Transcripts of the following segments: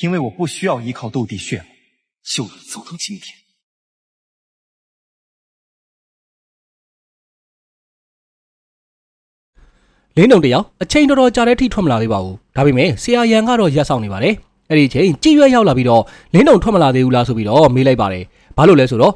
因为我不需要依靠斗帝血脉，就能走到今天。 လင်းတုံတယောက်အချိန်တော်တော်ကြာတဲ့အထိထွက်မလာသေးပါဘူးဒါပေမဲ့ဆရာရန်ကတော့ရက်ဆောင်နေပါတယ်အဲ့ဒီအချိန်ကြည်ရွက်ရောက်လာပြီးတော့လင်းတုံထွက်မလာသေးဘူးလားဆိုပြီးတော့မေးလိုက်ပါတယ်ဘာလို့လဲဆိုတော့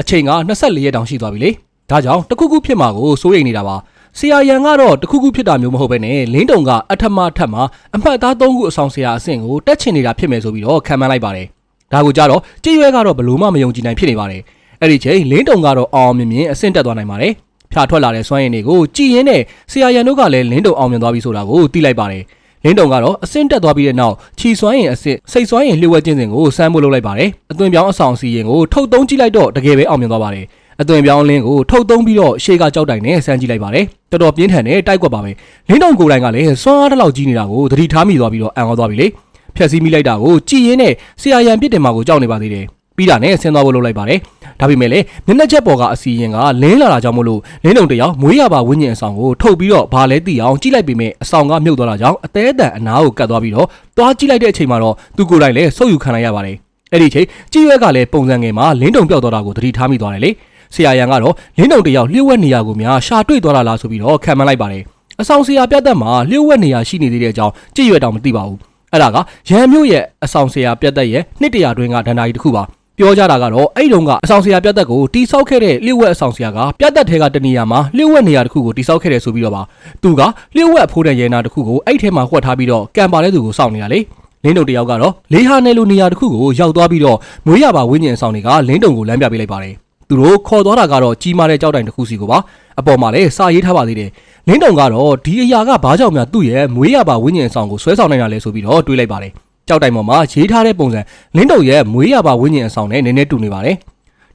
အချိန်က24ရက်တောင်ရှိသွားပြီလေဒါကြောင့်တခုခုဖြစ်မှာကိုစိုးရိမ်နေတာပါ ဆရာရန်ကတော့တခုခုဖြစ်တာမျိုးမဟုတ်ဘဲနဲ့လင်းတုံကအထမထက်မှာအမှတ်သား၃ခုအဆောင်ဆရာအဆင့်ကိုတက်ချင်နေတာဖြစ်မယ်ဆိုပြီးတော့ခံမှန်းလိုက်ပါတယ်ဒါကိုကြတော့ကြည်ရွက်ကတော့ဘလို့မှမယုံကြည်နိုင်ဖြစ်နေပါတယ်အဲ့ဒီချိန်လင်းတုံကတော့အောင်အောင်မြင်မြင်အဆင့်တက်သွားနိုင်ပါတယ်ဖြာထွက်လာတဲ့စွမ်းရည်တွေကိုကြည်ရင်နဲ့ဆရာရန်တို့ကလည်းလင်းတုံအောင်မြင်သွားပြီဆိုတာကိုသိလိုက်ပါတယ်။လင်းတုံကတော့အဆင့်တက်သွားပြီးတဲ့နောက်ခြီစွမ်းရည်အဆင့်စိတ်စွမ်းရည်လျှို့ဝှက်ခြင်းစဉ်ကိုစမ်းဖို့လုပ်လိုက်ပါတယ်။အသွင်ပြောင်းအဆောင်စီရင်ကိုထုတ်သုံးကြည့်လိုက်တော့တကယ်ပဲအောင်မြင်သွားပါတယ်။ အသွင်ပြောင်းလင်းကိုထုတ်သုံးပြီးတော့ရှေ့ကကြောက်တိုင်နဲ့စမ်းကြည့်လိုက်ပါတယ်။တော်တော်ပြင်းထန်တဲ့တိုက်ကွက်ပါပဲ။လင်းတုံကိုယ်တိုင်ကလည်းစွမ်းအားတစ်လောက်ကြီးနေတာကိုသတိထားမိသွားပြီးတော့အံ့ဩသွားပြီလေ။ဖြက်စီးမိလိုက်တာကိုကြည်ရင်နဲ့ဆရာရန်ပြစ်တင်မှာကိုကြောက်နေပါသေးတယ်။ပြီးတာနဲ့ဆင်းသွားဖို့လုပ်လိုက်ပါတယ်။ဒါပေမဲ့လည်းမျက်နှာချက်ပေါ်ကအစီရင်ကလင်းလာတာကြောင့်မလို့လင်းတုံတယောက်မွေးရပါဝင်းကျင်အဆောင်ကိုထုတ်ပြီးတော့ဘာလဲသိအောင်ကြည့်လိုက်ပေမဲ့အဆောင်ကမြုပ်သွားတာကြောင့်အသေးအတန်အနားကိုကတ်သွားပြီးတော့သွားကြည့်လိုက်တဲ့အချိန်မှာတော့သူကိုယ်တိုင်လည်းဆုတ်ယူခံလိုက်ရပါတယ်။အဲ့ဒီအချိန်ကြည်ရွက်ကလည်းပုံစံငယ်မှာလင်းတုံပြောက်သွားတာကိုသတိထားမိသွားတယ်လေ။ ဆရာရန်ကတော့လင်းတုံတယောက်လျှို့ဝှက်နေရကိုများရှာတွေ့သွားတာလားဆိုပြီးတော့ခံမှန်းလိုက်ပါတယ်။အဆောင်ဆရာပြတ်သက်မှာလျှို့ဝှက်နေရရှိနေသေးတဲ့အကြောင်းကြည်ရွက်တောင်မသိပါဘူး။အဲ့ဒါကရန်မျိုးရဲ့အဆောင်ဆရာပြတ်သက်ရဲ့နှစ်တရာတွင်းကဒန္တာကြီးတစ်ခုပါ။ပြောကြတာကတော့အဲ့ဒီတုန်းကအဆောင်ဆရာပြတ်သက်ကိုတိဆောက်ခဲ့တဲ့လျှို့ဝှက်အဆောင်ဆရာကပြတ်သက်ထဲကတနေရာမှာလျှို့ဝှက်နေရာတစ်ခုကိုတိဆောက်ခဲ့တယ်ဆိုပြီးတော့ပါသူကလျှို့ဝှက်အဖိုးတဲ့ရဲနာတစ်ခုကိုအဲ့ထဲမှာဝှက်ထားပြီးတော့ကံပါတဲ့သူကိုစောင့်နေတာလေလင်းတုံတယောက်ကတော့လေးဟာနယ်လိုနေရာတစ်ခုကိုရောက်သွားပြီးတော့မွေးရပါဝင်းကျင်အဆောင်တွေကလင်းတုံကိုလမ်းပြပေးလိုက်ပါတယ် သူတို့ခေါ်သွားတာကတော့ကြီးမားတဲ့ကြောက်တိုင်တစ်ခုစီကိုပါအပေါ်မှာလည်းစာရေးထားပါသေးတယ်လင်းတုံကတော့ဒီအရာကဘာကြောင့်များသူ့ရဲ့မွေးရပါဝင်းကျင်အဆောင်ကိုဆွဲဆောင်နိုင်တာလဲဆိုပြီးတော့တွေးလိုက်ပါတယ်ကြောက်တိုင်ပေါ်မှာရေးထားတဲ့ပုံစံလင်းတုံရဲ့မွေးရပါဝင်းကျင်အဆောင်နဲ့နည်းနည်းတူနေပါတယ်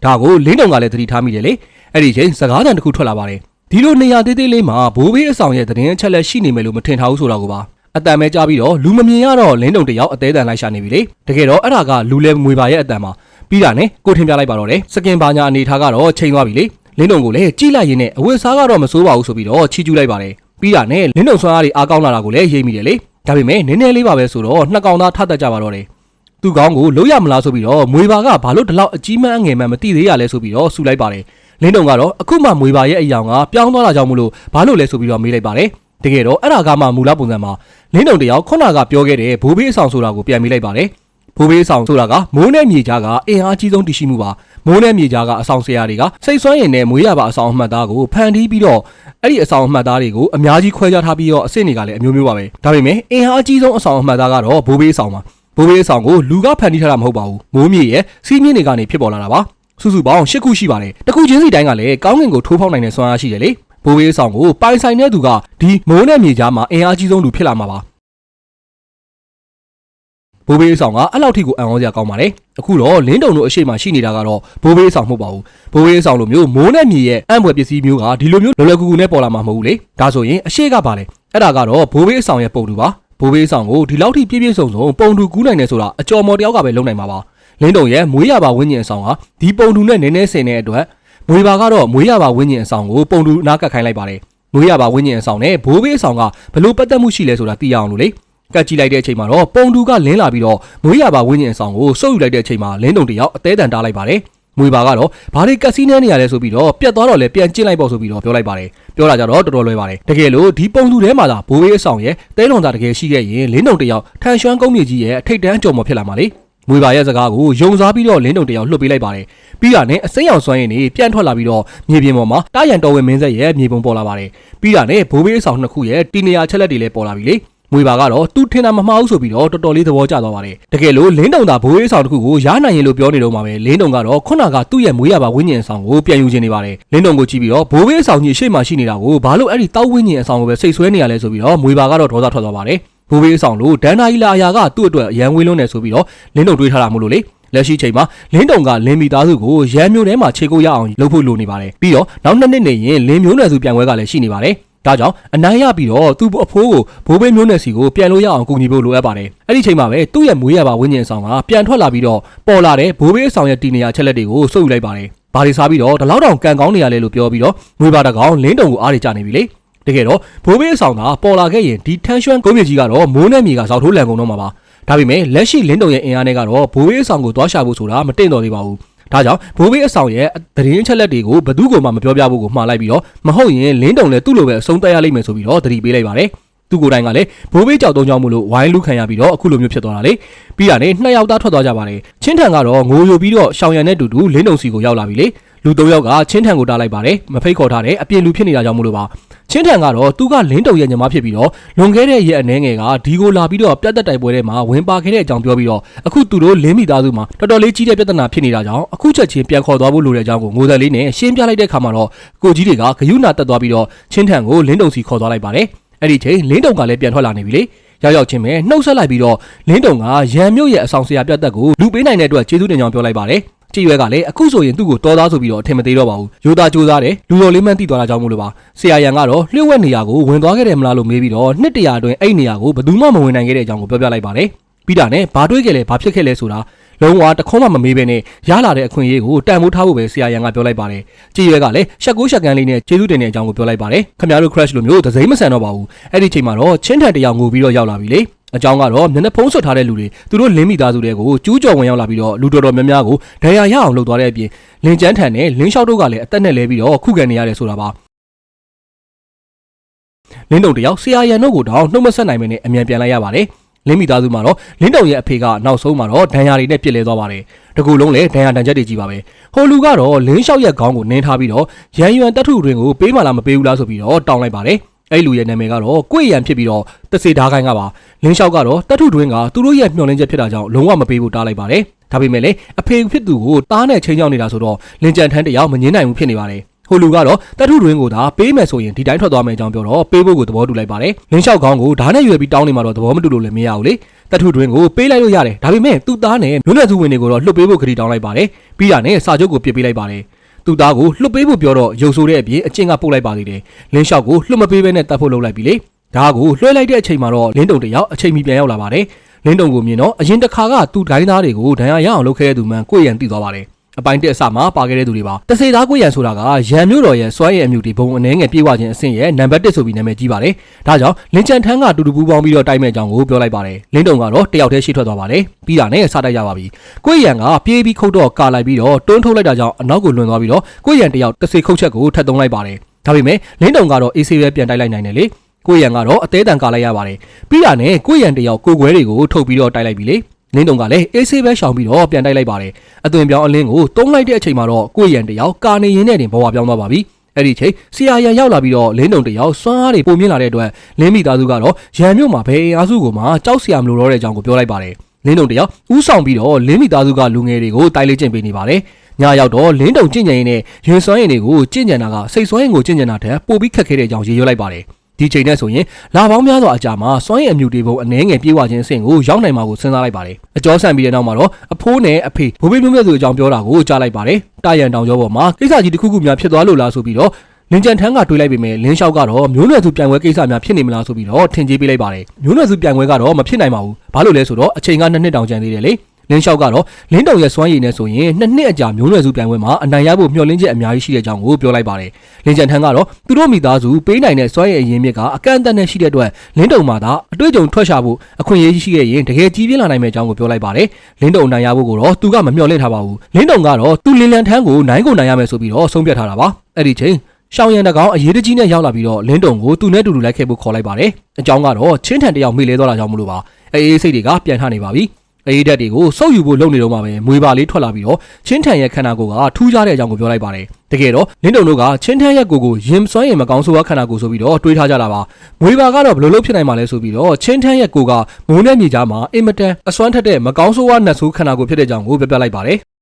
ဒါကိုလင်းတုံကလည်းသတိထားမိတယ်လေအဲ့ဒီချိန်စကားတန်တစ်ခုထွက်လာပါတယ်ဒီလိုနေရာသေးသေးလေးမှာဘိုးဘေးအဆောင်ရဲ့သတင်းအချက်လက်ရှိနေမယ်လို့မထင်ထားဘူးဆိုတာကိုပါအတန်ပဲကြားပြီးတော့လူမမြင်ရတော့လင်းတုံတယောက်အသေးတန်လိုက်ရှာနေပြီလေတကယ်တော့အဲ့ဒါကလူလဲမွေပါရဲ့အတန်ပါ ပြီးတာနဲ့ကိုထင်ပြလိုက်ပါတော့တယ်စကင်ဘာညာအနေထားကတော့ချိန်သွားပြီလေလင်းတုံကိုလည်းကြိလိုက်ရင်းနဲ့အဝတ်စားကတော့မစိုးပါဘူးဆိုပြီးတော့ချီကျူးလိုက်ပါတယ်ပြီးတာနဲ့လင်းတုံဆွမ်းအားတွေအားကောင်းလာတာကိုလည်းရိပ်မိတယ်လေဒါပေမဲ့နည်းနည်းလေးပါပဲဆိုတော့နှစ်ကောင်သားထပ်တက်ကြပါတော့တယ်သူကောင်းကိုလို့ရမလားဆိုပြီးတော့မွေပါကဘာလို့ဒီလောက်အကြီးမန်းအငယ်မှန်းမသိသေးရလဲဆိုပြီးတော့ဆူလိုက်ပါတယ်လင်းတုံကတော့အခုမှမွေပါရဲ့အယောင်ကပြောင်းသွားတာကြောင့်မလို့ဘာလို့လဲဆိုပြီးတော့မေးလိုက်ပါတယ်တကယ်တော့အဲ့ဒါကမှမူလပုံစံမှာလင်းတုံတယောက်ခုနကပြောခဲ့တဲ့ဘိုးဘေးအဆောင်ဆိုတာကိုပြန်မေးလိုက်ပါတယ် ဘိုးဘေးအဆောင်ဆိုတာကမိုးနဲ့မြေကြားကအင်အားကြီးဆုံးတည်ရှိမှုပါမိုးနဲ့မြေကြားကအဆောင်ဆရာတွေကစိတ်ဆွမ်းရင်နဲ့မွေးရပါအဆောင်အမှတ်သားကိုဖန်တီးပြီးတော့အဲ့ဒီအဆောင်အမှတ်သားတွေကိုအများကြီးခွဲခြားထားပြီးတော့အဆင့်တွေကလည်းအမျိုးမျိုးပါပဲဒါပေမဲ့အင်အားအကြီးဆုံးအဆောင်အမှတ်သားကတော့ဘိုးဘေးအဆောင်ပါဘိုးဘေးအဆောင်ကိုလူကဖန်တီးထားတာမဟုတ်ပါဘူးမိုးမြေရဲ့စီးမြင့်တွေကနေဖြစ်ပေါ်လာတာပါစုစုပေါင်း၈ခုရှိပါတယ်တစ်ခုချင်းစီတိုင်းကလည်းကောင်းကင်ကိုထိုးဖောက်နိုင်တဲ့စွမ်းအားရှိတယ်လေဘိုးဘေးအဆောင်ကိုပိုင်ဆိုင်တဲ့သူကဒီမိုးနဲ့မြေကြားမှာအင်အားကြီးဆုံးလူဖြစ်လာမှာပါ ဘိုးဘေးအဆောင်ကအဲ့လောက်ထိကိုအံ့ဩစရာကောင်းပါတယ်အခုတော့လင်းတုံတို့အရှိမရှိနေတာကတော့ဘိုးဘေးအဆောင်မဟုတ်ပါဘူးဘိုးဘေးအဆောင်လိုမျိုးမိုးနဲ့မြေရဲ့အံ့ဖွယ်ပစ္စည်းမျိုးကဒီလိုမျိုးလော်လော်ကူကူနဲ့ပေါ်လာမှာမဟုတ်ဘူးလေဒါဆိုရင်အရှိကပါလေအဲ့ဒါကတော့ဘိုးဘေးအဆောင်ရဲ့ပုံတူပါဘိုးဘေးဆောင်ကိုဒီလောက်ထိပြည့်ပြည့်စုံစုံပုံတူကူးနိုင်တယ်ဆိုတာအကျော်မော်တယောက်ကပဲလုံနိုင်မှာပါလင်းတုံရဲ့မွေးရပါဝင်းကျင်အဆောင်ဟာဒီပုံတူနဲ့နည်းနည်းဆင်တဲ့အတွက်မွေပါကတော့မွေးရပါဝင်းကျင်အဆောင်ကိုပုံတူနားကတ်ခိုင်းလိုက်ပါတယ်မွေးရပါဝင်းကျင်အဆောင်နဲ့ဘိုးဘေးအဆောင်ကဘလို့ပတ်သက်မှုရှိလဲဆိုတာသိရအောင်လို့လေ ကတ်ကြည့်လိုက်တဲ့အချိန်မှာတော့ပုံတူကလင်းလာပြီးတော့မွေးရပါဝင်းကျင်အဆောင်ကိုစုပ်ယူလိုက်တဲ့အချိန်မှာလင်းတုံတယောက်အသေးတန်တားလိုက်ပါတယ်မွေပါကတော့ဘာတွေကက်စီနဲနေရလဲဆိုပြီးတော့ပြတ်သွားတော့လဲပြန်ကျင့်လိုက်ပေါ့ဆိုပြီးတော့ပြောလိုက်ပါတယ်ပြောတာကြတော့တော်တော်လွယ်ပါတယ်တကယ်လို့ဒီပုံသူထဲမှာသာဘိုးဘေးအဆောင်ရဲ့တဲလွန်သားတကယ်ရှိခဲ့ရင်လင်းတုံတယောက်ထန်ရွှမ်းကုန်းမြေကြီးရဲ့အထိတ်တန်းကြော်မော်ဖြစ်လာမှာလေမွေပါရဲ့စကားကိုယုံစားပြီးတော့လင်းတုံတယောက်လှုပ်ပေးလိုက်ပါတယ်ပြီးတာနဲ့အစိမ်းရောင်စွမ်းရည်နေပြန်ထွက်လာပြီးတော့မြေပြင်ပေါ်မှာတားရန်တော်ဝင်မင်းဆက်ရဲ့မြေပုံပေါ်လာပါတယ်ပြီးတာနဲ့ဘိုးဘေးအဆောင်နှစ်ခုရဲ့တီနေယာချက်လက်တွေလည်းပေါ်လာပြီလေ မွေပါကတော့သူထင်တာမမှားဘူးဆိုပြီးတော့တော်တော်လေးသဘောကျသွားပါတယ်တကယ်လို့လင်းတုံသာဘိုးရေးဆောင်တစ်ခုကိုရားနိုင်ရင်လို့ပြောနေတော့မှာပဲလင်းတုံကတော့ခုနကသူ့ရဲ့မွေးရပါဝင်းကျင်ဆောင်ကိုပြန်ယူခြင်းနေပါတယ်လင်းတုံကိုကြည့်ပြီးတော့ဘိုးဘေးဆောင်ကြီးရှေ့မှာရှိနေတာကိုဘာလို့အဲ့ဒီတောက်ဝင်းကျင်အဆောင်ကိုပဲစိတ်ဆွဲနေရလဲဆိုပြီးတော့မွေပါကတော့ဒေါသထွက်သွားပါတယ်ဘိုးဘေးဆောင်လို့ဒန်နာကြီးလာအရာကသူ့အတွက်ရန်ဝေးလုံးနေဆိုပြီးတော့လင်းတုံတွေးထားတာမို့လို့လေလက်ရှိချိန်မှာလင်းတုံကလင်းမီသားစုကိုရန်မျိုးထဲမှာခြေကုပ်ရအောင်လုပ်ဖို့လိုနေပါတယ်ပြီးတော့နောက်နှစ်နှစ်နေရင်လင်းမျိုးနယ်စုပြန်ပွဲကလည်းရှိနေပါတယ် ဒါကြောင့်အနိုင်ရပြီးတော့သူ့အဖိုးကိုဘိုးဘေးမျိုးနယ်စီကိုပြန်လို့ရအောင်ကူညီဖို့လိုအပ်ပါတယ်။အဲ့ဒီချိန်မှာပဲသူ့ရဲ့မွေးရပါဝင်းကျင်ဆောင်ကပြန်ထွက်လာပြီးတော့ပေါ်လာတဲ့ဘိုးဘေးဆောင်ရဲ့တီနေရချက်လက်တွေကိုစုပ်ယူလိုက်ပါတယ်။ဘာတွေစားပြီးတော့ဒီလောက်တောင်ကန်ကောင်းနေရလဲလို့ပြောပြီးတော့ငွေပါတကောင်လင်းတုံကိုအားတွေကြနေပြီလေ။တကယ်တော့ဘိုးဘေးဆောင်ကပေါ်လာခဲ့ရင်ဒီထန်ရွှမ်းကုန်းမြေကြီးကတော့မိုးနဲ့မြေကဇောက်ထိုးလန်ကုန်တော့မှာပါဒါပေမဲ့လက်ရှိလင်းတုံရဲ့အင်အားနဲ့ကတော့ဘိုးဘေးအဆောင်ကိုသွားရှာဖို့ဆိုတာမတင်တော်သေးပါဘူး ဒါကြောင့်ဘိုးဘေးအဆောင်ရဲ့သတင်းချက်လက်တွေကိုဘသူ့ကိုမှမပြောပြဖို့ကိုမှားလိုက်ပြီးတော့မဟုတ်ရင်လင်းတုံလည်းသူ့လိုပဲအဆုံးတက်ရလိမ့်မယ်ဆိုပြီးတော့သတိပေးလိုက်ပါတယ်သူကိုယ်တိုင်ကလည်းဘိုးဘေးကြောက်တုံးကြောင့်မလို့ဝိုင်းလူခံရပြီးတော့အခုလိုမျိုးဖြစ်သွားတာလေပြီးတာနဲ့နှစ်ယောက်သားထွက်သွားကြပါတယ်ချင်းထန်ကတော့ငိုယိုပြီးတော့ရှောင်ရံတဲ့တူတူလင်းတုံစီကိုရောက်လာပြီလေလူသုံးယောက်ကချင်းထန်ကိုတားလိုက်ပါတယ်မဖိတ်ခေါ်ထားတဲ့အပြင်လူဖြစ်နေတာကြောင့်မလို့ပါ ချင်းထန်ကတော့သူကလင်းတုံရဲ့ညီမဖြစ်ပြီးတော့လွန်ခဲ့တဲ့ရက်အနှဲငယ်ကဒီကိုလာပြီးတော့ပြတ်သက်တိုက်ပွဲထဲမှာဝင်ပါခဲ့တဲ့အကြောင်းပြောပြီးတော့အခုသူတို့လင်းမိသားစုမှာတော်တော်လေးကြီးတဲ့ပြဿနာဖြစ်နေတာကြောင့်အခုချက်ချင်းပြန်ခေါ်သွားဖို့လိုတဲ့အကြောင်းကိုငိုသက်လေးနဲ့ရှင်းပြလိုက်တဲ့ခါမှာတော့ကိုကြီးတွေကဂယုဏတက်သွားပြီးတော့ချင်းထန်ကိုလင်းတုံစီခေါ်သွားလိုက်ပါတယ်အဲ့ဒီချိန်လင်းတုံကလည်းပြန်ထွက်လာနေပြီလေရောက်ရောက်ချင်းပဲနှုတ်ဆက်လိုက်ပြီးတော့လင်းတုံကရန်မြို့ရဲ့အဆောင်ဆရာပြတ်သက်ကိုလူပေးနိုင်တဲ့အတွက်ကျေးဇူးတင်ကြောင်းပြောလိုက်ပါတယ် ကြည်ရွက်ကလည်းအခုဆိုရင်သူ့ကိုတော်သားဆိုပြီးတော့အထင်မသေးတော့ပါဘူး။ယူသားကြိုးစားတယ်လူတော်လေးမှန်းသိသွားတာကြောင့်မို့လို့ပါ။ဆရာရန်ကတော့လျှို့ဝှက်နေရာကိုဝင်သွားခဲ့တယ်မလားလို့မေးပြီးတော့နှစ်တရာအတွင်းအဲ့နေရာကိုဘယ်သူမှမဝင်နိုင်ခဲ့တဲ့အကြောင်းကိုပြောပြလိုက်ပါတယ်။ပြီးတာနဲ့ဘာတွေးခဲ့လဲဘာဖြစ်ခဲ့လဲဆိုတာလုံးဝတခေါမှမမေးဘဲနဲ့ရလာတဲ့အခွင့်အရေးကိုတန်ဖိုးထားဖို့ပဲဆရာရန်ကပြောလိုက်ပါတယ်။ကြည်ရွက်ကလည်းရှက်ကိုးရှက်ကန်းလေးနဲ့ကျေးဇူးတင်တဲ့အကြောင်းကိုပြောလိုက်ပါတယ်။ခင်ဗျားတို့ crash လိုမျိုးသစိမ့်မဆန်တော့ပါဘူး။အဲ့ဒီချိန်မှာတော့ချင်းထန်တယောက်ငိုပြီးတော့ရောက်လာပြီလေ။ အကြောင်းကတော့မျက်နှာဖုံးဆွတ်ထားတဲ့လူတွေသူတို့လင်းမိသားစုတွေကိုကျူးကျော်ဝင်ရောက်လာပြီးတော့လူတော်တော်များများကိုဒဏ်ရာရအောင်လုပ်သွားတဲ့အပြင်လင်ကျန်းထန်နဲ့လင်းလျှောက်တို့ကလည်းအသက်နဲ့လဲပြီးတော့ခုခံနေရတယ်ဆိုတာပါလင်းတုံတယောက်ဆရာရန်တို့ကိုတောင်နှုတ်မဆက်နိုင်မနဲ့အမြန်ပြန်လိုက်ရပါတယ်လင်းမိသားစုမှာတော့လင်းတုံရဲ့အဖေကနောက်ဆုံးမှာတော့ဒဏ်ရာတွေနဲ့ပြစ်လဲသွားပါတယ်တကူလုံးလည်းဒဏ်ရာတန်ချက်တွေကြီးပါပဲဟိုလူကတော့လင်းလျှောက်ရဲ့ခေါင်းကိုနင်းထားပြီးတော့ရန်ရွံတက်ထုတွင်ကိုပေးမှလားမပေးဘူးလားဆိုပြီးတော့တောင်းလိုက်ပါတယ် အဲ့လူရဲ့နာမည်ကတော့ကိုယ့်ရန်ဖြစ်ပြီးတော့တစေဓားကိုင်းကပါလင်းလျှောက်ကတော့တက်ထုတွင်ကသူတို့ရဲ့မျှော်လင့်ချက်ဖြစ်တာကြောင့်လုံးဝမပေးဘူးတားလိုက်ပါတယ်ဒါပေမဲ့လည်းအဖေဖြစ်သူကိုတားနဲ့ချိန်ချောင်းနေတာဆိုတော့လင်ကြံထန်းတယောက်မငင်းနိုင်ဘူးဖြစ်နေပါတယ်ဟိုလူကတော့တထုတွင်ကိုသာပေးမယ်ဆိုရင်ဒီတိုင်းထွက်သွားမယ်အကြောင်းပြောတော့ပေးဖို့ကိုသဘောတူလိုက်ပါတယ်လင်းလျှောက်ကောင်းကိုဓာတ်နဲ့ရွယ်ပြီးတောင်းနေမှာတော့သဘောမတူလို့လည်းမရဘူးလေတထုတွင်ကိုပေးလိုက်လို့ရတယ်ဒါပေမဲ့သူ့သားနဲ့မျိုးနွယ်စုဝင်တွေကိုတော့လွတ်ပေးဖို့ခရီးတောင်းလိုက်ပါတယ်ပြီးတာနဲ့စာချုပ်ကိုပြစ်ပေးလိုက်ပါတယ် သူ့သားကိုလွတ်ပေးဖို့ပြောတော့ရုပ်ဆိုးတဲ့အပြင်အချင်းကပုတ်လိုက်ပါသေးတယ်လင်းလျှောက်ကိုလွတ်မပေးဘဲနဲ့တတ်ဖို့လုပ်လိုက်ပြီလေဒါကိုလွှဲလိုက်တဲ့အချိန်မှာတော့လင်းတုံတယောက်အချိန်မီပြန်ရောက်လာပါတယ်လင်းတုံကိုမြင်တော့အရင်တစ်ခါကသူ့ဒိုင်းသားတွေကိုဒဏ်ရာရအောင်လုပ်ခဲ့တဲ့သူမှန်ကိုယ့်ရန်သိသွားပါတယ် အပိုင်းတက်အစမှာပါခဲ့တဲ့သူတွေပါတစေသားကိုယ့်ရန်ဆိုတာကရန်မျိုးတော်ရဲ့စွမ်းရည်အမျိုးတွေဘုံအနေငယ်ပြေးဝခြင်းအဆင့်ရဲ့နံပါတ်1ဆိုပြီးနာမည်ကြီးပါတယ်ဒါကြောင့်လင်းချန်ထန်းကတူတူပူပေါင်းပြီးတော့တိုက်မဲ့အကြောင်းကိုပြောလိုက်ပါတယ်လင်းတုံကတော့တယောက်တည်းရှိထွက်သွားပါတယ်ပြီးတာနဲ့စတိုက်ရပါပြီကိုယ့်ရန်ကပြေးပြီးခုတ်တော့ကာလိုက်ပြီးတော့တွန်းထုတ်လိုက်တာကြောင့်အနောက်ကိုလွန်သွားပြီးတော့ကိုယ့်ရန်တယောက်တစေခုတ်ချက်ကိုထပ်သုံးလိုက်ပါတယ်ဒါပေမဲ့လင်းတုံကတော့အေးဆေးပဲပြန်တိုက်လိုက်နိုင်တယ်လေကိုရန်ကတော့အသေးတန်ကာလိုက်ရပါတယ်ပြီးတာနဲ့ကိုရန်တယောက်ကိုခွဲတွေကိုထုတ်ပြီးတော့တိုက်လိုက်ပြီလေ လင်းတုံကလည်းအေးဆေးပဲရှောင်ပြီးတော့ပြန်တိုက်လိုက်ပါတယ်အသွင်ပြောင်းအလင်းကိုတုံးလိုက်တဲ့အချိန်မှာတော့ကိုရန်တယောက်ကာနေရင်းနဲ့တင်ဘဝပြောင်းသွားပါပြီအဲ့ဒီချိန်ဆီယာရန်ရောက်လာပြီးတော့လင်းတုံတယောက်စွမ်းအားတွေပုံမြင့်လာတဲ့အတွက်လင်းမိသားစုကတော့ရန်မြို့မှာဘယ်အင်အားစုကိုမှကြောက်စရာမလိုတော့တဲ့အကြောင်းကိုပြောလိုက်ပါတယ်လင်းတုံတယောက်ဥဆောင်ပြီးတော့လင်းမိသားစုကလူငယ်တွေကိုတိုက်လေ့ကျင့်ပေးနေပါတယ်ညရောက်တော့လင်းတုံကျင့်ကြံရင်နဲ့ရင်စွမ်းရင်တွေကိုကျင့်ကြံတာကစိတ်စွမ်းရင်ကိုကျင့်ကြံတာတဲ့ပိုပြီးခက်ခဲတဲ့အကြောင်းရေရွတ်လိုက်ပါတယ် ဒီချိန်နဲ့ဆိုရင်လာပေါင်းများစွာအကြာမှာစွမ်းရည်အမြူတွေပုံအနှဲငယ်ပြေးဝခြင်းအဆင့်ကိုရောက်နိုင်မှာကိုစဉ်းစားလိုက်ပါတယ်အကျော်ဆန်ပြီးတဲ့နောက်မှာတော့အဖိုးနဲ့အဖေဘိုးဘေးမျိုးမြတ်သူအကြောင်းပြောတာကိုကြားလိုက်ပါတယ်တာရန်တောင်ကျောပေါ်မှာကိစ္စကြီးတစ်ခုခုများဖြစ်သွားလို့လားဆိုပြီးတော့လင်းကြံထန်းကတွေးလိုက်ပေမဲ့လင်းလျှောက်ကတော့မျိုးနွယ်စုပြိုင်ပွဲကိစ္စများဖြစ်နေမလားဆိုပြီးတော့ထင်ကြေးပေးလိုက်ပါတယ်မျိုးနွယ်စုပြိုင်ပွဲကတော့မဖြစ်နိုင်ပါဘူးဘာလို့လဲဆိုတော့အချိန်ကနှစ်နှစ်တောင်ကျန်သေးတယ်လေ လင်းလျှောက်ကတော့လင်းတောင်ရဲ့စွမ်းရည်နဲ့ဆိုရင်နှစ်နှစ်အကြာမျိုးနွယ်စုပြိုင်ပွဲမှာအနိုင်ရဖို့မျှော်လင့်ချက်အများကြီးရှိတဲ့အကြောင်းကိုပြောလိုက်ပါတယ်။လင်းကျန်ထန်းကတော့သူတို့မိသားစုပေးနိုင်တဲ့စွမ်းရည်အရင်းမြစ်ကအကန့်အသတ်နဲ့ရှိတဲ့အတွက်လင်းတုံမှာသာအတွေ့အကြုံထွက်ရှာဖို့အခွင့်အရေးရှိခဲ့ရင်တကယ်ကြီးပြင်းလာနိုင်မယ့်အကြောင်းကိုပြောလိုက်ပါတယ်။လင်းတုံနိုင်ရဖို့ကိုတော့သူကမမျှော်လင့်ထားပါဘူး။လင်းတုံကတော့သူလင်းလန်ထန်းကိုနိုင်ကိုနိုင်ရမယ်ဆိုပြီးတော့ဆုံးဖြတ်ထားတာပါ။အဲ့ဒီချိန်ရှောင်းရံတကောင်အရေးတကြီးနဲ့ရောက်လာပြီးတော့လင်းတုံကိုသူနဲ့တူတူလိုက်ခဲ့ဖို့ခေါ်လိုက်ပါတယ်။အကြောင်းကတော့ချင်းထန်တယောက်မိလဲသွားတာကြောင့်မလို့ပါ။အေးအေးစိတ်တွေကပြန်ထနေပါပြီ။ အေးဓာတ်တွေကိုစုပ်ယူဖို့လုပ်နေတော့မှပဲမွေပါလေးထွက်လာပြီးတော့ချင်းထန်ရဲ့ခန္ဓာကိုယ်ကထူးခြားတဲ့အကြောင်းကိုပြောလိုက်ပါတယ်။တကယ်တော့လင်းတုံတို့ကချင်းထန်ရဲ့ကိုယ်ကိုရင်စွမ်းရင်မကောင်းဆိုးဝါခန္ဓာကိုယ်ဆိုပြီးတော့တွေးထားကြတာပါ။မွေပါကတော့ဘယ်လိုလုပ်ဖြစ်နိုင်မှာလဲဆိုပြီးတော့ချင်းထန်ရဲ့ကိုယ်ကမိုးနဲ့မြေကြားမှာအင်မတန်အစွမ်းထက်တဲ့မကောင်းဆိုးဝါနတ်ဆိုးခန္ဓာကိုယ်ဖြစ်တဲ့အကြောင်းကိုပြပြလိုက်ပါတယ်။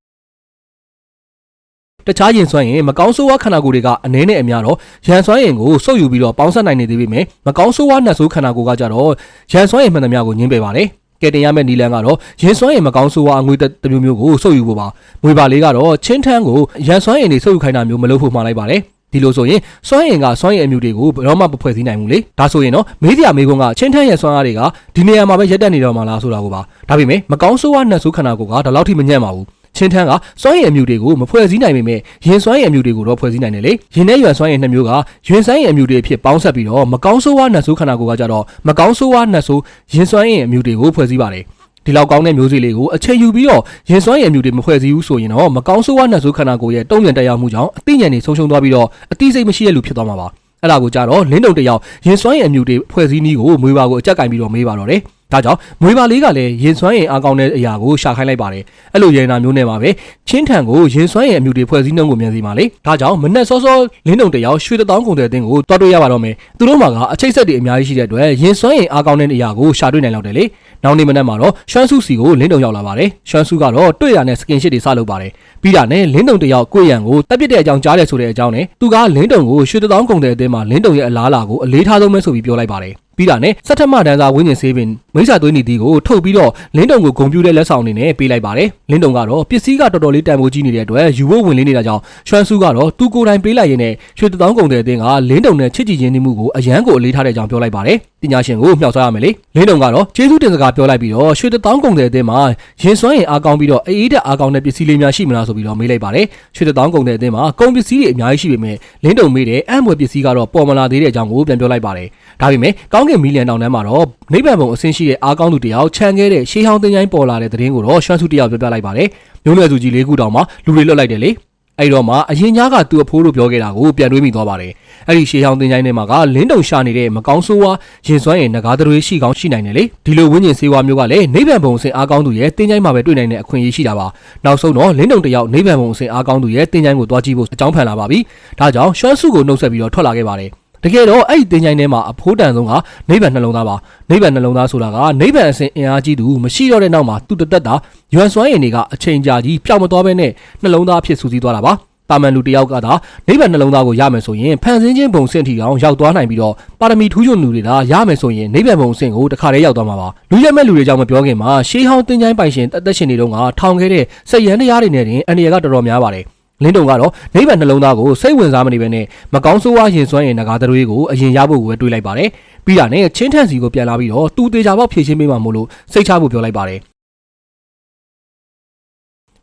တခြားရင်စွမ်းရင်မကောင်းဆိုးဝါးခန္ဓာကိုယ်တွေကအနည်းနဲ့အများတော့ရန်စွမ်းရင်ကိုစုပ်ယူပြီးတော့ပေါင်းစပ်နိုင်နေသေးပေမဲ့မကောင်းဆိုးဝါးနှက်ဆိုးခန္ဓာကိုယ်ကကြတော့ရန်စွမ်းရင်မှန်သမျှကိုညှင်းပယ်ပါတယ် ကဲတင်ရမယ့်နီလန်ကတော့ရင်စွမ်းရင်မကောင်းဆိုးဝါးအငွေတစ်မျိုးမျိုးကိုစုပ်ယူဖို့ပါငွေပါလေးကတော့ချင်းထန်းကိုရန်စွမ်းရင်တွေစုပ်ယူခိုင်းတာမျိုးမလုပ်ဖို့မှားလိုက်ပါတယ်ဒီလိုဆိုရင်စွမ်းရင်ကစွမ်းရင်အမျိုးတွေကိုဘယ်တော့မှမဖွဲ့စည်းနိုင်ဘူးလေဒါဆိုရင်တော့မေးစရာမေးခွန်းကချင်းထန်းရဲ့စွမ်းအားတွေကဒီနေရာမှာပဲရက်တက်နေတော့မှလားဆိုတာကိုပါဒါပေမဲ့မကောင်းဆိုးဝါးနှက်ဆိုးခန္ဓာကိုယ်ကဒါလောက်ထိမညံ့ပါဘူး ချင်းထန်းကစွမ်းရည်အမျိုးတွေကိုမဖွဲ့စည်းနိုင်ပေမဲ့ရင်စွမ်းရည်အမျိုးတွေကိုတော့ဖွဲ့စည်းနိုင်တယ်လေရင်နဲ့ရွယ်စွမ်းရည်နှစ်မျိုးကရင်စွမ်းရည်အမျိုးတွေအဖြစ်ပေါင်းဆက်ပြီးတော့မကောင်းဆိုးဝါးနှက်ဆိုးခန္ဓာကိုယ်ကကြတော့မကောင်းဆိုးဝါးနှက်ဆိုးရင်စွမ်းရည်အမျိုးတွေကိုဖွဲ့စည်းပါတယ်ဒီလောက်ကောင်းတဲ့မျိုးစေ့လေးကိုအချိန်ယူပြီးတော့ရင်စွမ်းရည်မျိုးတွေမဖွဲ့စည်းဘူးဆိုရင်တော့မကောင်းဆိုးဝါးနှက်ဆိုးခန္ဓာကိုယ်ရဲ့တုံ့ပြန်တက်ရောက်မှုကြောင့်အသိဉာဏ်တွေဆုံးရှုံးသွားပြီးတော့အသိစိတ်မရှိတဲ့လူဖြစ်သွားမှာပါအဲ့ဒါကိုကြတော့လင်းတုံတစ်ယောက်ရင်စွမ်းရည်အမျိုးတွေဖွဲ့စည်းနည်းကိုမွေးပါကိုအကြက်ကင်ပြီးတော့မေးပါတော့တယ် ဒါကြောင့်မွေးပါလေးကလည်းရင်စွမ်းရည်အားကောင်းတဲ့အရာကိုရှာခိုင်းလိုက်ပါတယ်အဲ့လိုရရင်နာမျိုးနဲ့ပါပဲချင်းထန်ကိုရင်စွမ်းရည်အမျိုးတွေဖွဲ့စည်းနှုန်းကိုမြင်စီပါလေဒါကြောင့်မနဲ့စောစောလင်းတုံတစ်ယောက်ရွှေတထောင်းကုန်တဲ့အတင်းကိုတွားတွေ့ရပါတော့မယ်သူတို့မှာကအချိတ်ဆက်တွေအများကြီးရှိတဲ့အတွက်ရင်စွမ်းရည်အားကောင်းတဲ့အရာကိုရှာတွေ့နိုင်လောက်တယ်လေနောက်နေ့မနက်မှာတော့ရှမ်းစုစီကိုလင်းတုံရောက်လာပါတယ်ရှမ်းစုကတော့တွေ့ရတဲ့စကင်ရှစ်တွေစလုပ်ပါတယ်ပြီးတာနဲ့လင်းတုံတစ်ယောက်ကိုရံကိုတက်ပစ်တဲ့အကြောင်းကြားတယ်ဆိုတဲ့အကြောင်းနဲ့သူကလင်းတုံကိုရွှေတထောင်းကုန်တဲ့အတင်းမှာလင်းတုံရဲ့အလားအလာကိုအလေးထားဆုံးပဲဆိုပြီးပြောလိုက်ပါတယ် ပြီးတာနဲ့စက်ထမတန်းစာဝင်းကျင်ဆေးပင်မိစ္ဆာသွေးနီတီကိုထုတ်ပြီးတော့လင်းတုံကိုဂုံပြူတဲ့လက်ဆောင်အနေနဲ့ပေးလိုက်ပါတယ်လင်းတုံကတော့ပစ္စည်းကတော်တော်လေးတန်ဖိုးကြီးနေတဲ့အတွက်ယူဖို့ဝင်လေးနေတာကြောင့်ရွှမ်းစုကတော့သူကိုယ်တိုင်ပေးလိုက်ရင်းနဲ့ရွှေတထောင်းကုန်တဲ့အတင်းကလင်းတုံနဲ့ချစ်ကြည်ရင်းနှီးမှုကိုအရန်ကိုအလေးထားတဲ့အကြောင်းပြောလိုက်ပါတယ်ပညာရှင်ကိုမြှောက်စားရမယ်လေလင်းတုံကတော့ကျေးဇူးတင်စကားပြောလိုက်ပြီးတော့ရွှေတထောင်းကုန်တဲ့အတင်းမှာရင်စွမ်းရင်အားကောင်းပြီးတော့အေးအေးတက်အားကောင်းတဲ့ပစ္စည်းလေးများရှိမလားဆိုပြီးတော့မေးလိုက်ပါတယ်ရွှေတထောင်းကုန်တဲ့အတင်းမှာကုန်ပစ္စည်းတွေအများကြီးရှိပေမဲ့လင်းတုံမေးတဲ့အံ့ဖွယ်ပစ္စည်းကတော့ပေါ်မလာသေးတဲ့အကြောင်းကိုပြန်ပြောလိုက်ပါတယ်ဒါပေမဲ့ကောင်းကင်မီလီယံတောင်တန်းမှာတော့နိဗ္ဗာန်ဘုံအဆင့်ရှိတဲ့အားကောင်းသူတယောက်ခြံခဲ့တဲ့ရှေးဟောင်းတင်ချိုင်းပေါ်လာတဲ့သတင်းကိုတော့ရွှမ်းစုတယောက်ပြောပြလိုက်ပါတယ်မျိုးနွယ်စုကြီးလေးခုတောင်မှလူတွေလွတ်လိုက်တယ်လေအဲ့တော့မှအရင်ညားကသူ့အဖိုးတို့ပြောခဲ့တာကိုပြန်တွေးမိသွားပါတယ်အဲ့ဒီရှေးဟောင်းတင်ချိုင်းထဲမှာကလင်းတုံရှာနေတဲ့မကောင်းဆိုးဝါရင်စွမ်းရင်ငကားတွေရှိကောင်းရှိနိုင်တယ်လေဒီလိုဝင်းကျင်ဆေးဝါးမျိုးကလည်းနိဗ္ဗာန်ဘုံအဆင့်အားကောင်းသူရဲ့တင်ချိုင်းမှာပဲတွေ့နိုင်တဲ့အခွင့်အရေးရှိတာပါနောက်ဆုံးတော့လင်းတုံတယောက်နိဗ္ဗာန်ဘုံအဆင့်အားကောင်းသူရဲ့တင်ချိုင်းကိုတွားကြည့်ဖို့အကြောင်းဖန်လာပါပြီဒါကြောင့်ရွှမ်းစုကိုနှုတ်ဆက်ပြီးတော့ထွက်လာခဲ့ပါတယ် တကယ်တော့အဲ့ဒီတင်ချိုင်းထဲမှာအဖိုးတန်ဆုံးကနိဗ္ဗာန်နှလုံးသားပါနိဗ္ဗာန်နှလုံးသားဆိုတာကနိဗ္ဗာန်အစဉ်အင်အားကြီးသူမရှိတော့တဲ့နောက်မှာသူတသက်တာရွံစွမ်းရည်တွေကအချိန်ကြာကြီးပျောက်မသွားဘဲနဲ့နှလုံးသားအဖြစ်စူးစီးသွားတာပါတာမန်လူတယောက်ကသာနိဗ္ဗာန်နှလုံးသားကိုရမယ်ဆိုရင်ဖန်ဆင်းခြင်းဘုံစင့်ထီအောင်ရောက်သွားနိုင်ပြီးတော့ပါရမီထူးချွန်လူတွေဒါရမယ်ဆိုရင်နိဗ္ဗာန်ဘုံစင့်ကိုတခါတည်းရောက်သွားမှာပါလူရက်မဲ့လူတွေကြောင့်မပြောခင်မှာရှေးဟောင်းတင်ချိုင်းပိုင်ရှင်အသက်ရှင်နေတော့ကထောင်ခဲ့တဲ့စက်ရန်တရားတွေနဲ့တင်အန္တရာယ်ကတော်တော်များပါတယ် လင်းတုံကတော့နိဗ္ဗာန်နှလုံးသားကိုစိတ်ဝင်စားမနေဘဲနဲ့မကောင်းဆိုးဝါးရင်စွမ်းရင်ငကားတွေကိုအရင်ရဖို့ကိုပဲတွေးလိုက်ပါတယ်ပြီးတာနဲ့ချင်းထန်စီကိုပြန်လာပြီးတော့သူသေးချာပေါက်ဖြည့်ရှင်းပေးမှမို့လို့စိတ်ချဖို့ပြောလိုက်ပါတယ်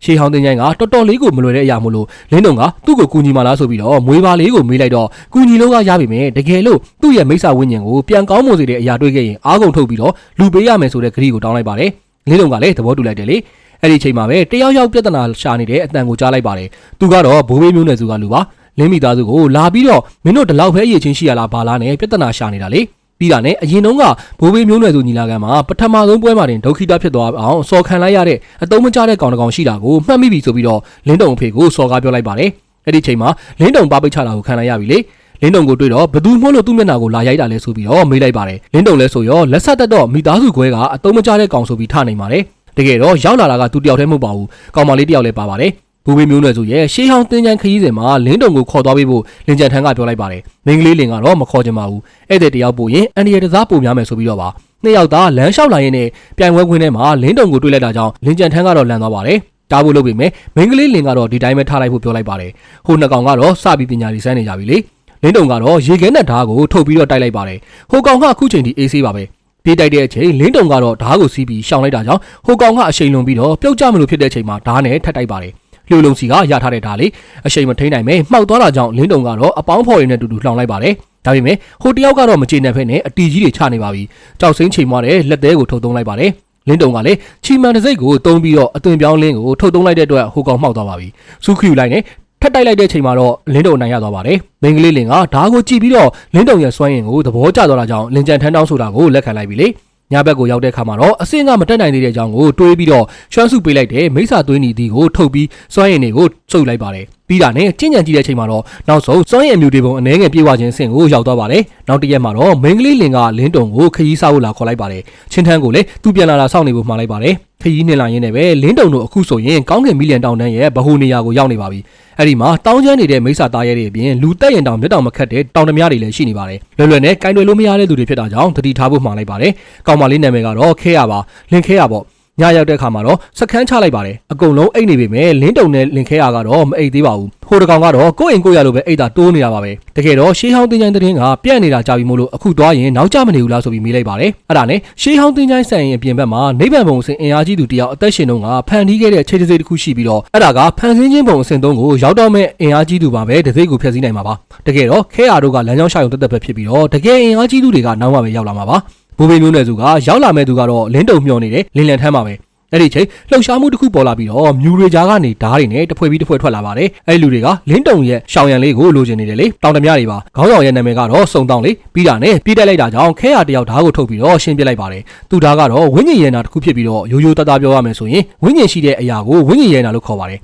ရှေးဟောင်းတင်ချိုင်းကတော်တော်လေးကိုမလွယ်တဲ့အရာမို့လို့လင်းတုံကသူ့ကိုကူညီမလားဆိုပြီးတော့မွေးပါလေးကိုမေးလိုက်တော့ကူညီလို့ကရပြီမယ်တကယ်လို့သူ့ရဲ့မိစ္ဆာဝိညာဉ်ကိုပြန်ကောင်းမွန်စေတဲ့အရာတွေ့ခဲ့ရင်အားကုန်ထုတ်ပြီးတော့လူပေးရမယ်ဆိုတဲ့ဂရီကိုတောင်းလိုက်ပါတယ်လင်းတုံကလည်းသဘောတူလိုက်တယ်လေ အဲ့ဒီချိန်မှာပဲတယောက်ယောက်ပြဿနာရှာနေတဲ့အတန်ကိုကြားလိုက်ပါတယ်သူကတော့ဘိုးဘေးမျိုးနွယ်စုကလူပါလင်းမိသားစုကိုလာပြီးတော့မင်းတို့ဒီလောက်ပဲအရေးချင်းရှိရလားဘာလားနဲ့ပြဿနာရှာနေတာလေပြီးတာနဲ့အရင်တုန်းကဘိုးဘေးမျိုးနွယ်စုညီလာခံမှာပထမဆုံးပွဲမှာတင်ဒုက္ခိတဖြစ်သွားအောင်စော်ခံလိုက်ရတဲ့အတုံးမကျတဲ့ကောင်တစ်ကောင်ရှိတာကိုမှတ်မိပြီဆိုပြီးတော့လင်းတုံအဖေကိုစော်ကားပြောလိုက်ပါတယ်အဲ့ဒီချိန်မှာလင်းတုံပါပိတ်ချတာကိုခံလိုက်ရပြီလေလင်းတုံကိုတွေ့တော့ဘသူမှလို့သူ့မျက်နှာကိုလာရိုက်တာလဲဆိုပြီးတော့မေးလိုက်ပါတယ်လင်းတုံလဲဆိုရောလက်ဆက်တက်တော့မိသားစုခွဲကအတုံးမကျတဲ့ကောင်ဆိုပြီးထနိုင်ပါတယ် တကယ်တော့ရောက်လာတာကသူတယောက်တည်းမဟုတ်ပါဘူးကောင်မလေးတယောက်လည်းပါပါတယ်ဘူဘေးမျိုးနွယ်စုရဲ့ရှေးဟောင်းတင်းချမ်းခရီးစဉ်မှာလင်းတုံကိုခေါ်သွားပေးဖို့လင်ကြံထန်းကပြောလိုက်ပါတယ်မင်းကလေးလင်ကတော့မခေါ်ချင်ပါဘူးဧည့်သည်တယောက်ပို့ရင်အန်ဒီရတစားပို့များမယ်ဆိုပြီးတော့ပါနှစ်ယောက်သားလမ်းလျှောက်လာရင်းနဲ့ပြိုင်ပွဲခွင်းထဲမှာလင်းတုံကိုတွေ့လိုက်တာကြောင့်လင်ကြံထန်းကတော့လန်သွားပါတယ်တားဖို့လုပ်ပေမဲ့မင်းကလေးလင်ကတော့ဒီတိုင်းပဲထားလိုက်ဖို့ပြောလိုက်ပါတယ်ဟိုနှစ်ကောင်ကတော့စပြီးပညာရီစမ်းနေကြပြီလေလင်းတုံကတော့ရေခဲနဲ့ဓာတ်ကိုထုတ်ပြီးတော့တိုက်လိုက်ပါတယ်ဟိုကောင်ကအခုချိန်ထိအေးဆေးပါပဲ ပြေးတိုက်တဲ့အချိန်လင်းတုံကတော့ဓားကိုစီးပြီးရှောင်လိုက်တာကြောင့်ဟိုကောင်ကအရှိန်လွန်ပြီးတော့ပြုတ်ကျမလို့ဖြစ်တဲ့အချိန်မှာဓားနဲ့ထပ်တိုက်ပါတယ်လျှို့လုံးစီကရထားတဲ့ဓားလေးအရှိန်မထိန်နိုင်မဲမှောက်သွားတာကြောင့်လင်းတုံကတော့အပေါင်းဖော်ရည်နဲ့တူတူလှောင်လိုက်ပါတယ်ဒါပေမဲ့ဟိုတယောက်ကတော့မကျေနပ်ဖက်နဲ့အတီကြီးတွေချနေပါပြီကြောက်စိမ့်ချိန်မှတဲ့လက်သေးကိုထုတ်သုံးလိုက်ပါတယ်လင်းတုံကလည်းချီမန်တစိတ်ကိုတုံးပြီးတော့အသွင်ပြောင်းလင်းကိုထုတ်သုံးလိုက်တဲ့အတွက်ဟိုကောင်မှောက်သွားပါပြီစူးခူလိုက်နဲ့ ထပ်တိုက်လိုက်တဲ့ချိန်မှာတော့လင်းတုံနိုင်ရသွားပါတယ်။မင်းကလေးလင်ကဓာတ်ကိုကြည့်ပြီးတော့လင်းတုံရဲ့စွမ်းရင်ကိုသဘောကျသွားတာကြောင့်လင်ကြံထန်းတောင်းဆိုတာကိုလက်ခံလိုက်ပြီလေ။ညဘက်ကိုရောက်တဲ့ခါမှာတော့အစင်ကမတက်နိုင်သေးတဲ့အကြောင်းကိုတွေးပြီးတော့ရွှမ်းစုပေးလိုက်တဲ့မိစ္ဆာသွေးနီတီကိုထုတ်ပြီးစွမ်းရင်တွေကိုစုပ်လိုက်ပါတယ်။ပြီးတာနဲ့ကျင့်ကြံကြည့်တဲ့ချိန်မှာတော့နောက်ဆုံးစွမ်းရင်မျိုးတွေပုံအနေငယ်ပြေဝခြင်းအဆင့်ကိုရောက်သွားပါတယ်။နောက်တစ်ရက်မှာတော့မင်းကလေးလင်ကလင်းတုံကိုခရီးစားဖို့လာခေါ်လိုက်ပါတယ်။ချင်းထန်းကိုလည်းသူပြန်လာတာစောင့်နေဖို့မှားလိုက်ပါတယ်။ခရီးနှင်လာရင်းနဲ့ပဲလင်းတုံတို့အခုဆိုရင်ကောင်းကင်မီလီယံတောင်တန်းရဲ့ဗဟိုနေရာကိုရောက်နေပါပြီ။ အဲ့ဒီမှာတောင်းကျမ်းနေတဲ့မိစ္ဆာသားရဲတွေအပြင်လူတက်ရင်တောင်မျက်တောင်မခတ်တဲ့တောင်တမတွေလည်းရှိနေပါတယ်။လွယ်လွယ်နဲ့ကင်တွယ်လို့မရတဲ့သူတွေဖြစ်တာကြောင့်တတိထားဖို့မှားလိုက်ပါတယ်။ကောင်မလေးနာမည်ကတော့ခဲရပါလင်ခဲရပေါ့ ညရောက်တဲ့ခါမှာတော့စခန်းချလိုက်ပါတယ်အကုန်လုံးအိတ်နေပေမဲ့လင်းတုံနဲ့လင်ခဲရကတော့မအိတ်သေးပါဘူးဟိုတကောင်ကတော့ကိုယ့်အိမ်ကိုယ့်ရလိုပဲအိတ်တာတိုးနေတာပါပဲတကယ်တော့ရှေးဟောင်းတင်ချိုင်းတဲ့င်းကပြက်နေတာကြာပြီမို့လို့အခုသွားရင်နောက်ကျမနေဘူးလားဆိုပြီးမေးလိုက်ပါတယ်အဲ့ဒါနဲ့ရှေးဟောင်းတင်ချိုင်းဆိုင်ရင်အပြင်ဘက်မှာနိဗ္ဗာန်ဘုံအစဉ်အင်အားကြီးသူတယောက်အသက်ရှင်တော့ကဖန်တီးခဲ့တဲ့ခြေတစိတစ်ခုရှိပြီးတော့အဲ့ဒါကဖန်ဆင်းခြင်းဘုံအစဉ်သုံးကိုရောက်တော့မဲ့အင်အားကြီးသူပါပဲတစိကိုဖျက်ဆီးနိုင်မှာပါတကယ်တော့ခဲရတို့ကလမ်းကြောင်းရှာရုံတက်တက်ပဲဖြစ်ပြီးတော့တကယ်အင်အားကြီးသူတွေကနောက်မှပဲရောက်လာမှာပါ ဘိုးဘေးမျိုးနွယ်စုကရောက်လာမဲ့သူကတော့လင်းတုံမျောနေတယ်လင်းလန်ထမ်းပါပဲအဲ့ဒီချိန်လှုပ်ရှားမှုတစ်ခုပေါ်လာပြီးတော့မြူတွေကြားကနေဓားတွေနဲ့တစ်ဖွဲ့ပြီးတစ်ဖွဲ့ထွက်လာပါတယ်အဲ့ဒီလူတွေကလင်းတုံရဲ့ရှောင်ရံလေးကိုလိုချင်နေတယ်လေတောင်တမတွေပါခေါင်းဆောင်ရဲ့နာမည်ကတော့စုံတောင်းလေးပြီးတာနဲ့ပြေးတက်လိုက်တာကြောင့်ခဲရတယောက်ဓားကိုထုတ်ပြီးတော့ရှင်းပြလိုက်ပါတယ်သူဓားကတော့ဝိညာဉ်ရဲနာတစ်ခုဖြစ်ပြီးတော့ရိုးရိုးသားသားပြောရမယ်ဆိုရင်ဝိညာဉ်ရှိတဲ့အရာကိုဝိညာဉ်ရဲနာလို့ခေါ်ပါတယ်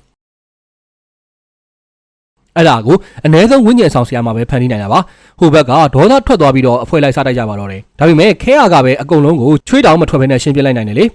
အဲ့ဒါကိုအ ਨੇ ဆုံးဝိညာဉ်ဆောင်ဆရာမှာပဲဖန်တီးနိုင်တာပါဟိုဘက်ကဒေါသထွက်သွားပြီးတော့အဖွဲလိုက်စားတိုက်ကြပါတော့တယ်ဒါပေမဲ့ခဲရကပဲအကုန်လုံးကိုချွေးတောင်မထွက်ဘဲနဲ့ရှင်းပြလိုက်နိုင်တယ်လေ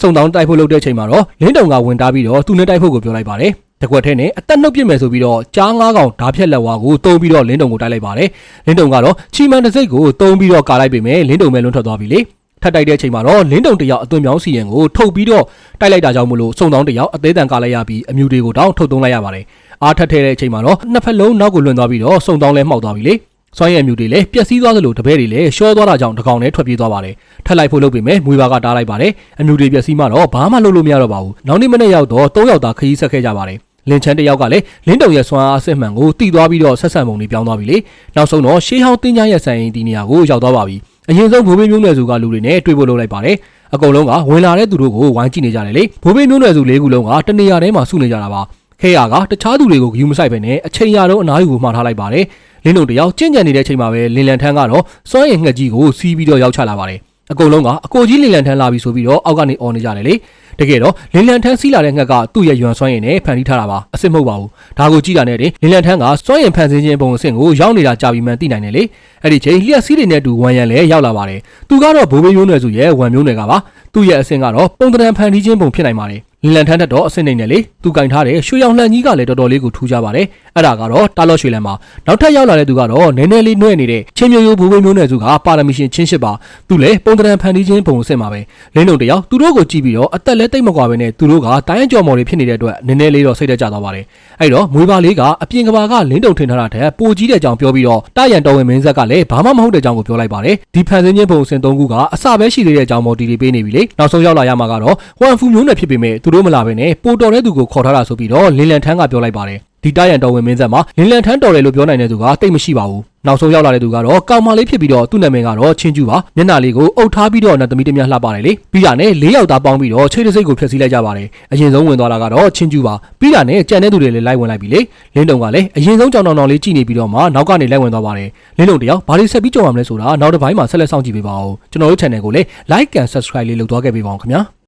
စုံတောင်းတိုက်ဖို့လုပ်တဲ့ချိန်မှာတော့လင်းတုံကဝင်တားပြီးတော့သူနဲ့တိုက်ဖို့ကိုပြောလိုက်ပါတယ်တကွက်ထဲနဲ့အသက်နှုတ်ပြစ်မယ်ဆိုပြီးတော့ကြားငါးကောင်ဓာဖြက်လက်ဝါကိုတုံးပြီးတော့လင်းတုံကိုတိုက်လိုက်ပါတယ်လင်းတုံကတော့ချီမန်တစ်စိတ်ကိုတုံးပြီးတော့ကာလိုက်ပေမဲ့လင်းတုံပဲလွန်ထွက်သွားပြီလေထပ်တိုက်တဲ့အချိန်မှာတော့လင်းတုံတယောက်အသွင်ပြောင်းစီရင်ကိုထုတ်ပြီးတော့တိုက်လိုက်တာကြောင့်မလို့စုံတောင်းတယောက်အသေးတန်ကာလိုက်ရပြီးအမြူတွေကိုတောင်းထုတ်သုံးလိုက်ရပါတယ် အားထက်ထဲတဲ့အချိန်မှာတော့နှစ်ဖက်လုံးနောက်ကိုလွန်သွားပြီးတော့စုံတောင်းလဲမှောက်သွားပြီလေစွမ်းရည်မြူတွေလည်းပျက်စီးသွားသလိုတပည့်တွေလည်းရှောသွားတာကြောင့်တကောင်နဲ့ထွက်ပြေးသွားပါတယ်ထက်လိုက်ဖို့လုပ်ပေမဲ့မွေပါကတားလိုက်ပါတယ်အမြူတွေပျက်စီးမှတော့ဘာမှလုပ်လို့မရတော့ပါဘူးနောက်နေ့မနေ့ရောက်တော့၃ယောက်သာခရီးဆက်ခဲ့ကြပါတယ်လင်ချန်တယောက်ကလည်းလင်းတုံရဲ့ဆွမ်းအားအစစ်မှန်ကိုတီသွားပြီးတော့ဆက်ဆံပုံတွေပြောင်းသွားပြီလေနောက်ဆုံးတော့ရှေးဟောင်းတင်းကြရဲ့ဆိုင်ရင်ဒီနေရာကိုရောက်သွားပါပြီအရင်ဆုံးဘိုးဘေးမျိုးနွယ်စုကလူတွေနဲ့တွေ့ဖို့လုပ်လိုက်ပါတယ်အကုန်လုံးကဝင်လာတဲ့သူတို့ကိုဝိုင်းကြည့်နေကြတယ်လေဘိုးဘေးမျိုးနွယ်စုလေးခုလုံးကတနေရာထဲမှာစုနေကြတာပါ ခဲရကတခြားသူတွေကိုဂယူမဆိုင်ပဲနဲ့အချိန်ရတော့အနားယူကိုမှားထားလိုက်ပါတယ်လင်းတုံတယောက်ကြင့်ကြံနေတဲ့အချိန်မှာပဲလင်လန်ထန်းကတော့စွမ်းရည်ငှက်ကြီးကိုစီးပြီးတော့ရောက်ချလာပါတယ်အကုန်လုံးကအကိုကြီးလင်လန်ထန်းလာပြီဆိုပြီးတော့အောက်ကနေអော်နေကြတယ်လေတကယ်တော့လင်လန်ထန်းစီးလာတဲ့ငှက်ကသူ့ရဲ့ယွမ်စွမ်းရည်နဲ့ဖန်တီးထားတာပါအစ်စ်မဟုတ်ပါဘူးဒါကိုကြည့်တာနဲ့တင်လင်လန်ထန်းကစွမ်းရည်ဖန်ဆင်းခြင်းပုံအဆင့်ကိုရောက်နေတာကြာပြီမှန်သိနိုင်တယ်လေအဲ့ဒီချိန်လျှက်စီးတွေနဲ့တူဝမ်ရန်လည်းရောက်လာပါတယ်သူကတော့ဘိုးဘေးမျိုးနွယ်စုရဲ့ဝမ်မျိုးနွယ်ကပါသူ့ရဲ့အဆင့်ကတော့ပုံတံဖန်တီးခြင်းပုံဖြစ်နိုင်ပါတယ် လင်လန်ထန်းတက်တော့အဆင့်နေနဲ့လေသူကင်ထားတဲ့ရွှေရောင်လှန်ကြီးကလည်းတော်တော်လေးကိုထူးကြပါတယ်အဲ့ဒါကတော့တာလော့ရွှေလန်မှာနောက်ထပ်ရောက်လာတဲ့သူကတော့နည်းနည်းလေးနှွဲ့နေတဲ့ချင်းမျိုးရိုးဘိုးဘေးမျိုးနွယ်စုကပါရမီရှင်ချင်းရှစ်ပါသူလည်းပုံတံဖန်တီးခြင်းပုံအဆင့်မှာပဲလင်းတို့တယောက်သူတို့ကိုကြည့်ပြီးတော့အသက်လည်းတိတ်မကွာပဲနဲ့သူတို့ကတိုင်းရကြော်မော်တွေဖြစ်နေတဲ့အတွက်နည်းနည်းလေးတော့စိတ်သက်ကြသွားပါတယ်အဲ့တော့မွေးပါလေးကအပြင်ကဘာကလင်းတုံထင်ထားတာထက်ပိုကြီးတဲ့အကြောင်းပြောပြီးတော့တာရန်တော်ဝင်မင်းဆက်ကလည်းဘာမှမဟုတ်တဲ့အကြောင်းကိုပြောလိုက်ပါတယ်ဒီဖန်ဆင်းခြင်းပုံအဆင့်၃ခုကအစပဲရှိသေးတဲ့အကြောင်းမော်တီတွေပေးနေပြီလေနောက်ဆုံးရောက်လာရမှာကတော့ဝမ်ဖူမျိုးနယ်ဖြစ်ပေမဲ့သူတို့မလာဘဲနဲ့ပိုတော်တဲ့သူကိုခေါ်ထားတာဆိုပြီးတော့လင်းလန်ထန်းကပြောလိုက်ပါတယ်ဒီတာရန်တော်ဝင်မင်းဆက်မှာလင်းလန်ထန်းတော်တယ်လို့ပြောနိုင်တဲ့သူကတိတ်မရှိပါဘူးနောက်ဆုံးရောက်လာတဲ့သူကတော့ကောင်မလေးဖြစ်ပြီးတော့သူ့နာမည်ကတော့ချင်းကျူပါမျက်နှာလေးကိုအုပ်ထားပြီးတော့နတ်သမီးတစ်မြတ်လှပါတယ်လေပြီးတာနဲ့လေးယောက်သားပေါင်းပြီးတော့ခြေတစ်စိတ်ကိုဖျက်ဆီးလိုက်ကြပါတယ်အရင်ဆုံးဝင်သွားတာကတော့ချင်းကျူပါပြီးတာနဲ့ကြံတဲ့သူတွေလည်းလိုက်ဝင်လိုက်ပြီလေလင်းတုံကလည်းအရင်ဆုံးကြောင်တောင်တောင်လေးကြည့်နေပြီးတော့မှနောက်ကနေလိုက်ဝင်သွားပါတယ်လင်းတုံတယောက်ဘာလို့ဆက်ပြီးကြောင်ရမလဲဆိုတာနောက်တစ်ပိုင်းမှာဆက်လက်စောင့်ကြည့်ပေးပါဦးကျွန်တော်တို့ channel ကိုလည်း like and subscribe လေးလုပ်သွားခဲ့ပေးပါဦးခင်ဗျာ